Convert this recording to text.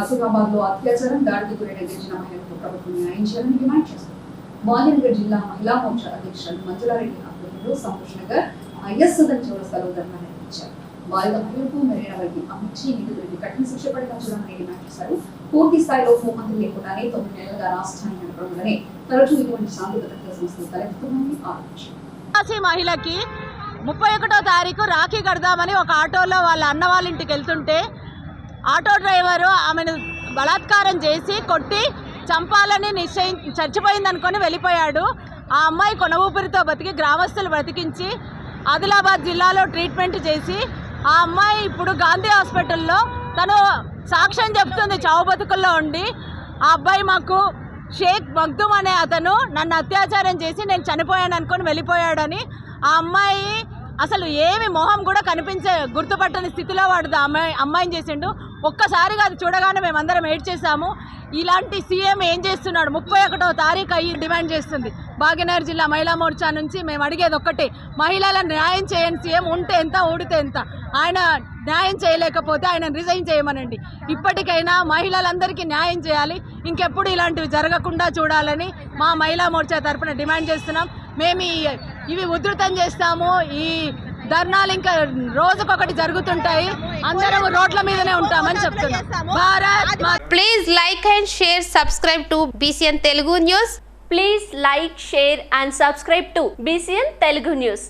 ఆసిఫాబాద్లో అత్యాచారం దాడికి గురైన గిరిజన మహిళలకు ప్రభుత్వం న్యాయం చేయాలని డిమాండ్ చేస్తారు. భాగ్యనగర్ జిల్లా మహిళా మోర్చా అధ్యక్షులు మంజులారెడ్డి ఆధ్వర్యంలో సంతోష్ నగర్ ఐఎస్ సదన్ చౌరస్తాలో ధర్నా నిర్వహించారు. బాలిక మహిళలకు మెరైన వైద్యం అమర్చి నిధులకు కఠిన శిక్ష పడిపించాలని డిమాండ్ చేశారు. పూర్తి స్థాయిలో హోంమంత్రి లేకుండానే తొమ్మిది నెలలుగా రాష్ట్రాన్ని నడపడంలోనే తరచూ ఇటువంటి శాంతి సాంకేతిక సంస్థలు తలెత్తుతున్నాయని ఆరోపించారు. మహిళకి ముప్పై ఒకటో తారీఖు రాఖీ కడదామని ఒక ఆటోలో వాళ్ళ అన్న వాళ్ళ ఇంటికి వెళ్తుంటే ఆటో డ్రైవరు ఆమెను బలాత్కారం చేసి కొట్టి చంపాలని నిశ్చయి చచ్చిపోయింది అనుకొని వెళ్ళిపోయాడు. ఆ అమ్మాయి కొన ఊపిరితో బతికి గ్రామస్తులు బ్రతికించి ఆదిలాబాద్ జిల్లాలో ట్రీట్మెంట్ చేసి ఆ అమ్మాయి ఇప్పుడు గాంధీ హాస్పిటల్లో తను సాక్ష్యం చెప్తుంది చావు బతుకుల్లో ఉండి. ఆ అబ్బాయి మాకు షేక్ మగ్దుమ్ అనే అతను నన్ను అత్యాచారం చేసి నేను చనిపోయాను అనుకొని వెళ్ళిపోయాడని ఆ అమ్మాయి అసలు ఏమి మొహం కూడా కనిపించే గుర్తుపట్టని స్థితిలో వాడు అమ్మాయి అమ్మాయిని చేసిండు. ఒక్కసారిగా అది చూడగానే మేమందరం ఏడ్ చేశాము. ఇలాంటి సీఎం ఏం చేస్తున్నాడు? ముప్పై ఒకటో తారీఖు అయ్యి డిమాండ్ చేస్తుంది. భాగ్యనగర్ జిల్లా మహిళా మోర్చా నుంచి మేము అడిగేది ఒక్కటే మహిళలను న్యాయం చేయని సీఎం ఉంటే ఎంత ఊడితే ఎంత. ఆయన న్యాయం చేయలేకపోతే ఆయన రిజైన్ చేయమనండి. ఇప్పటికైనా మహిళలందరికీ న్యాయం చేయాలి. ఇంకెప్పుడు ఇలాంటివి జరగకుండా చూడాలని మా మహిళా మోర్చా తరపున డిమాండ్ చేస్తున్నాం. మేము ఇవి ఉధృతం చేస్తాము. ఈ ధర్నాలు ఇంకా రోజుకొకటి జరుగుతుంటాయి. అందరం రోడ్ల మీదనే ఉంటామని చెప్తున్నాం. Please like and share subscribe to BCN Telugu news. Please like share and subscribe to BCN Telugu news.